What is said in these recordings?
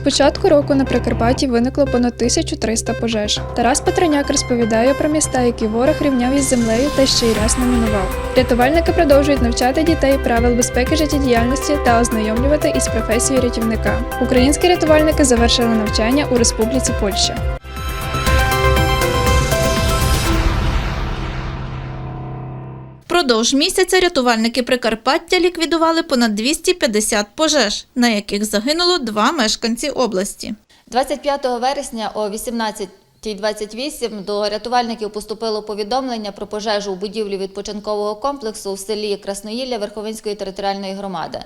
початку року на Прикарпатті виникло понад 1300 пожеж. Тарас Петроняк розповідає про міста, які ворог рівняв із землею та ще й раз номінував. Рятувальники продовжують навчати дітей правил безпеки життєдіяльності та ознайомлювати із професією рятівника. Українські рятувальники завершили навчання у Республіці Польща. Впродовж місяця рятувальники Прикарпаття ліквідували понад 250 пожеж, на яких загинуло два мешканці області. 25 вересня о 18.28 до рятувальників поступило повідомлення про пожежу у будівлі відпочинкового комплексу в селі Красноїлля Верховинської територіальної громади.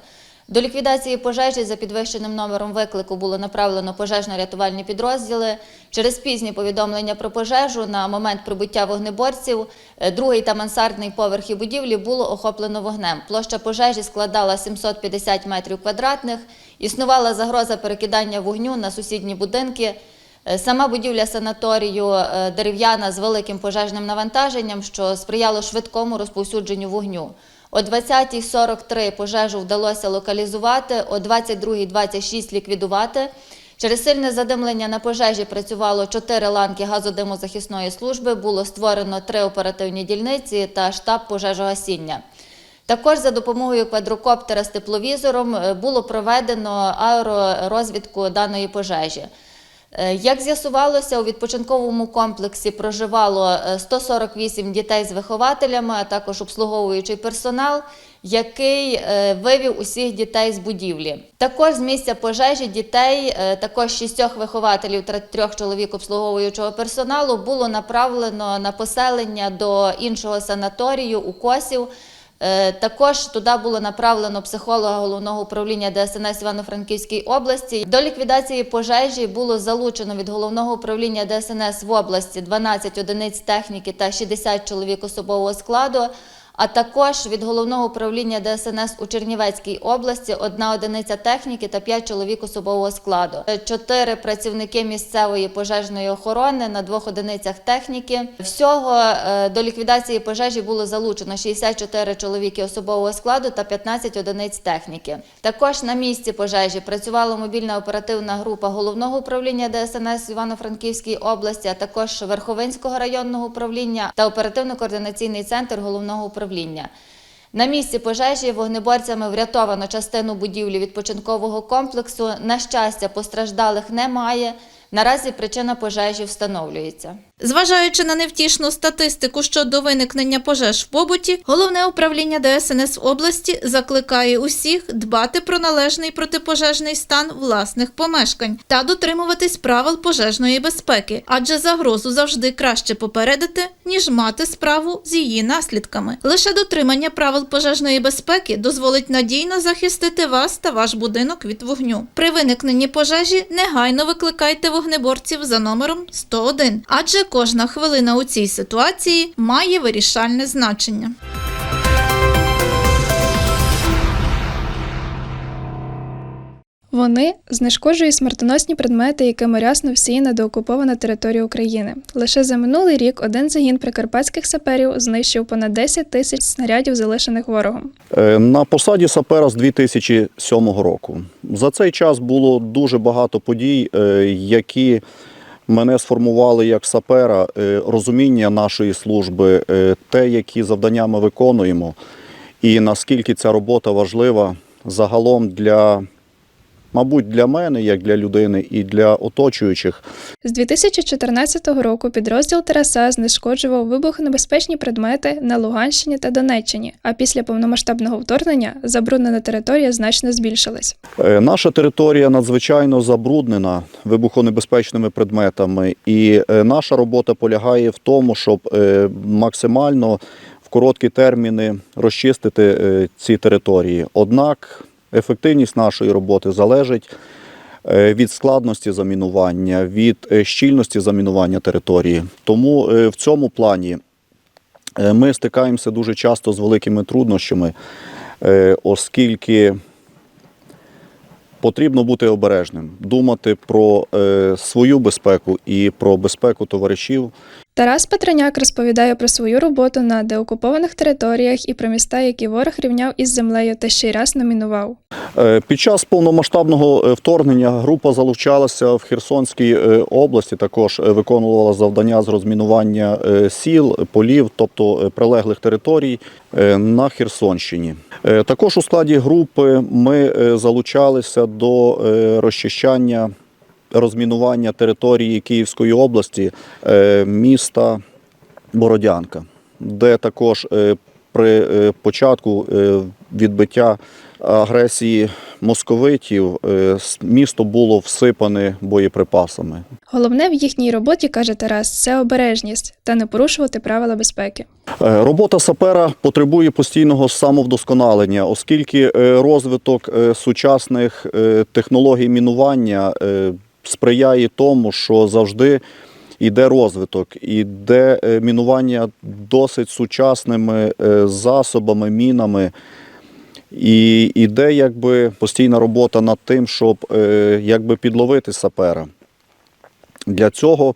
До ліквідації пожежі за підвищеним номером виклику було направлено пожежно-рятувальні підрозділи. Через пізні повідомлення про пожежу на момент прибуття вогнеборців е, другий та мансардний поверхи будівлі було охоплено вогнем. Площа пожежі складала 750 метрів квадратних. Існувала загроза перекидання вогню на сусідні будинки. Е, Сама будівля санаторію е, дерев'яна з великим пожежним навантаженням, що сприяло швидкому розповсюдженню вогню. О 20.43 пожежу вдалося локалізувати, о 22.26 ліквідувати. Через сильне задимлення на пожежі працювало чотири ланки газодимозахисної служби, було створено три оперативні дільниці та штаб пожежогасіння. Також за допомогою квадрокоптера з тепловізором е, було проведено аеророзвідку даної пожежі. Е, Як з'ясувалося, у відпочинковому комплексі проживало е, 148 дітей з вихователями, а також обслуговуючий персонал, який е, вивів усіх дітей з будівлі. Також з місця пожежі дітей, е, також шістьох вихователів та трьох чоловік обслуговуючого персоналу було направлено на поселення до іншого санаторію у Косів. Е, Також туди було направлено психолога головного управління ДСНС Івано-Франківській області. До ліквідації пожежі було залучено від головного управління ДСНС в області 12 одиниць техніки та 60 чоловік особового складу. А також від головного управління ДСНС у Чернівецькій області одна одиниця техніки та п'ять чоловік особового складу. Чотири працівники місцевої пожежної охорони на двох одиницях техніки. Всього е, до ліквідації пожежі було залучено 64 чоловіки особового складу та 15 одиниць техніки. Також на місці пожежі працювала мобільна оперативна група головного управління ДСНС Івано-Франківській області, а також Верховинського районного управління та оперативно-координаційний центр головного управління. На місці пожежі вогнеборцями врятовано частину будівлі відпочинкового комплексу. На щастя, постраждалих немає. Наразі причина пожежі встановлюється. Зважаючи на невтішну статистику щодо виникнення пожеж в побуті, головне управління ДСНС області закликає усіх дбати про належний протипожежний стан власних помешкань та дотримуватись правил пожежної безпеки, адже загрозу завжди краще попередити, ніж мати справу з її наслідками. Лише дотримання правил пожежної безпеки дозволить надійно захистити вас та ваш будинок від вогню. При виникненні пожежі негайно викликайте вогнеборців за номером 101, адже кожна хвилина у цій ситуації має вирішальне значення. Вони знешкоджують смертоносні предмети, якими рясно всіяна деокупована територія України. Лише за минулий рік один загін прикарпатських саперів знищив понад 10 тисяч снарядів, залишених ворогом. Е, На посаді сапера з 2007 року. За цей час було дуже багато подій, е, які мене сформували як сапера, е, розуміння нашої служби, е, те, які завдання ми виконуємо, і наскільки ця робота важлива загалом для, мабуть, для мене, як для людини, і для оточуючих. З 2014 року підрозділ Тараса знешкоджував вибухонебезпечні предмети на Луганщині та Донеччині. А після повномасштабного вторгнення забруднена територія значно збільшилась. Е, Наша територія надзвичайно забруднена вибухонебезпечними предметами, і е, наша робота полягає в тому, щоб е, максимально в короткі терміни розчистити ці території. Однак ефективність нашої роботи залежить е, від складності замінування, від е, щільності замінування території. Тому е, в цьому плані ми стикаємося дуже часто з великими труднощами, оскільки потрібно бути обережним, думати про свою безпеку і про безпеку товаришів. Тарас Петраняк розповідає про свою роботу на деокупованих територіях і про міста, які ворог рівняв із землею та ще й раз номінував. Е, Під час повномасштабного е, вторгнення група залучалася в Херсонській е, області. Також виконувала завдання з розмінування сіл, полів, тобто прилеглих територій на Херсонщині. Також у складі групи ми залучалися до розчищання розмінування території Київської області, е, міста Бородянка, де також е, при е, початку відбиття агресії московитів місто було всипане боєприпасами. Головне в їхній роботі, каже Тарас, це обережність та не порушувати правила безпеки. Робота сапера потребує постійного самовдосконалення, оскільки розвиток сучасних технологій мінування сприяє тому, що завжди йде розвиток, іде е, мінування досить сучасними е, засобами, мінами. І іде якби постійна робота над тим, щоб е, якби підловити сапера. Для цього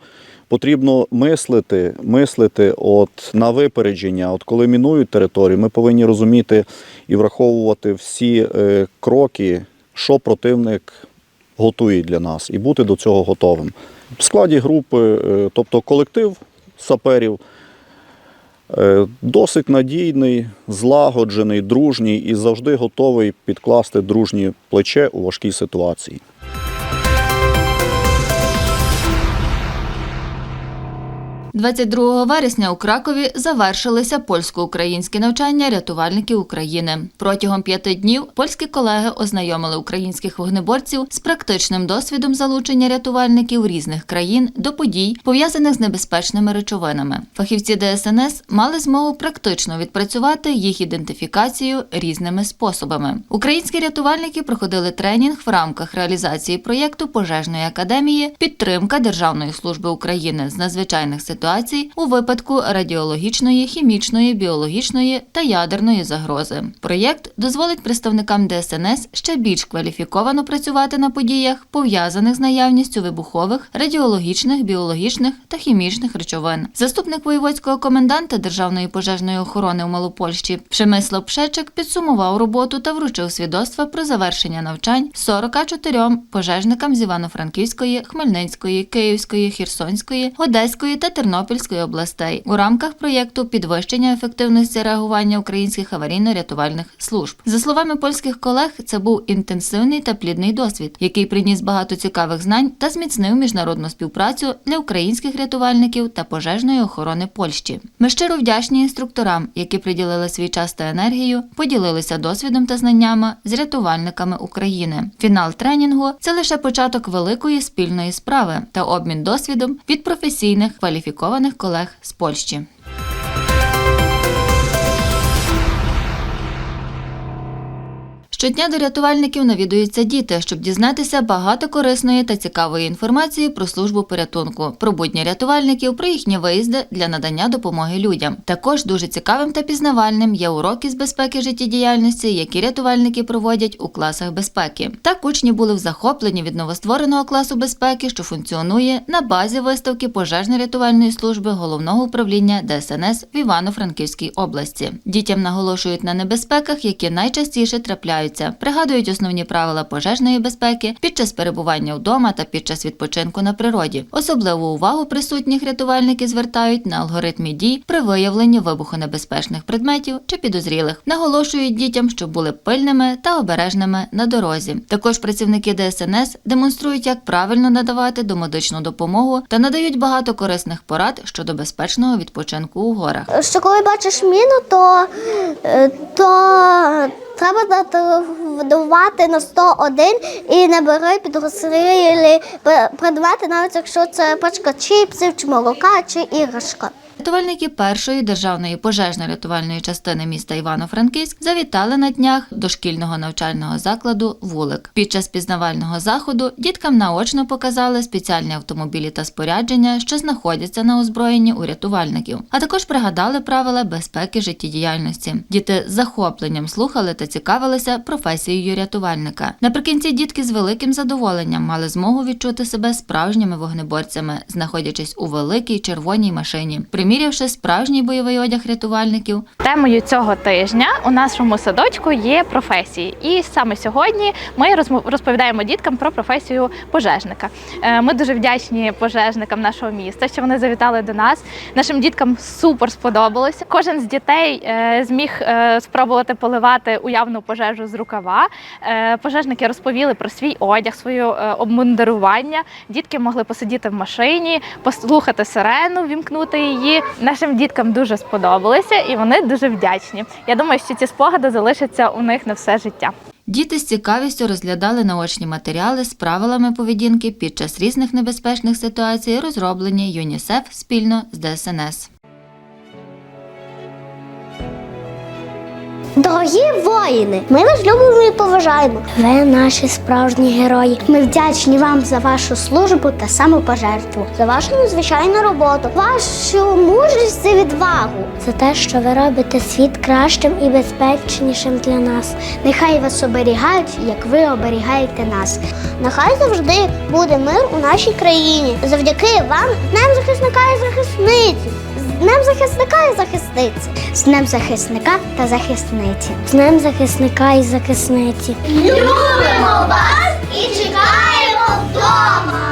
потрібно мислити, мислити от на випередження. От коли мінують територію, ми повинні розуміти і враховувати всі кроки, що противник готує для нас, і бути до цього готовим. В складі групи, е, тобто колектив саперів, е, досить надійний, злагоджений, дружній і завжди готовий підкласти дружні плече у важкій ситуації. – 22 вересня у Кракові завершилися польсько-українські навчання рятувальників України. Протягом п'яти днів польські колеги ознайомили українських вогнеборців з практичним досвідом залучення рятувальників різних країн до подій, пов'язаних з небезпечними речовинами. Фахівці ДСНС мали змогу практично відпрацювати їх ідентифікацію різними способами. Українські рятувальники проходили тренінг в рамках реалізації проєкту пожежної академії Підтримка Державної служби України з надзвичайних ситуацій у випадку радіологічної, хімічної, біологічної та ядерної загрози. Проєкт дозволить представникам ДСНС ще більш кваліфіковано працювати на подіях, пов'язаних з наявністю вибухових, радіологічних, біологічних та хімічних речовин. Заступник воєводського коменданта Державної пожежної охорони у Малопольщі Przemysław Пшечик підсумував роботу та вручив свідоцтва про завершення навчань 44 пожежникам з Івано-Франківської, Хмельницької, Київської, Херсонської, Одеської та Тернопільської областей у рамках проєкту підвищення ефективності реагування українських аварійно-рятувальних служб. За словами польських колег, це був інтенсивний та плідний досвід, який приніс багато цікавих знань та зміцнив міжнародну співпрацю для українських рятувальників та пожежної охорони Польщі. Ми щиро вдячні інструкторам, які приділили свій час та енергію, поділилися досвідом та знаннями з рятувальниками України. Фінал тренінгу це лише початок великої спільної справи та обмін досвідом від професійних кваліфікованих колег з Польщі. Щодня до рятувальників навідуються діти, щоб дізнатися багато корисної та цікавої інформації про службу порятунку, про будні рятувальників, про їхні виїзди для надання допомоги людям. Також дуже цікавим та пізнавальним є уроки з безпеки життєдіяльності, які рятувальники проводять у класах безпеки. Так учні були в захопленні від новоствореного класу безпеки, що функціонує на базі виставки пожежно-рятувальної служби головного управління ДСНС в Івано-Франківській області. Дітям наголошують на небезпеках, які найчастіше трапляються. Пригадують основні правила пожежної безпеки під час перебування вдома та під час відпочинку на природі. Особливу увагу присутніх рятувальники звертають на алгоритмі дій при виявленні вибухонебезпечних предметів чи підозрілих. Наголошують дітям, щоб були пильними та обережними на дорозі. Також працівники ДСНС демонструють, як правильно надавати домедичну допомогу та надають багато корисних порад щодо безпечного відпочинку у горах. що коли бачиш міну, то, е, то треба зателефонувати на 101 і не бери підозрілі предмети, навіть якщо це пачка чіпсів, чи молока, чи іграшка. Рятувальники першої державної пожежно-рятувальної частини міста Івано-Франківськ завітали на днях до шкільного навчального закладу Вулик. Під час пізнавального заходу діткам наочно показали спеціальні автомобілі та спорядження, що знаходяться на озброєнні у рятувальників, а також пригадали правила безпеки життєдіяльності. Діти з захопленням слухали та цікавилися професією рятувальника. Наприкінці дітки з великим задоволенням мали змогу відчути себе справжніми вогнеборцями, знаходячись у великій червоній машині. Примірявши справжній бойовий одяг рятувальників, Темою цього тижня у нашому садочку є професії, і саме сьогодні ми розповідаємо діткам про професію пожежника. Е, Ми дуже вдячні пожежникам нашого міста, що вони завітали до нас. Нашим діткам супер сподобалося. Кожен з дітей е, зміг е, спробувати поливати уявну пожежу з рукава. Пожежники розповіли про свій одяг, своє обмундирування. Дітки могли посидіти в машині, послухати сирену, вімкнути її. Нашим діткам дуже сподобалося, і вони дуже вдячні. Я думаю, що ці спогади залишаться у них на все життя. Діти з цікавістю розглядали наочні матеріали з правилами поведінки під час різних небезпечних ситуацій, розроблені ЮНІСЕФ спільно з ДСНС. Дорогі воїни, ми вас любимо і поважаємо. Ви наші справжні герої. Ми вдячні вам за вашу службу та самопожертву, за вашу незвичайну роботу, вашу мужність і відвагу, за те, що ви робите світ кращим і безпечнішим для нас. Нехай вас оберігають, як ви оберігаєте нас. Нехай завжди буде мир у нашій країні. Завдяки вам, днем захисника і захисниці. Днем захисника і захисниці. З Днем захисника та захисниці. З Днем захисника і захисниці. Любимо вас і чекаємо вдома.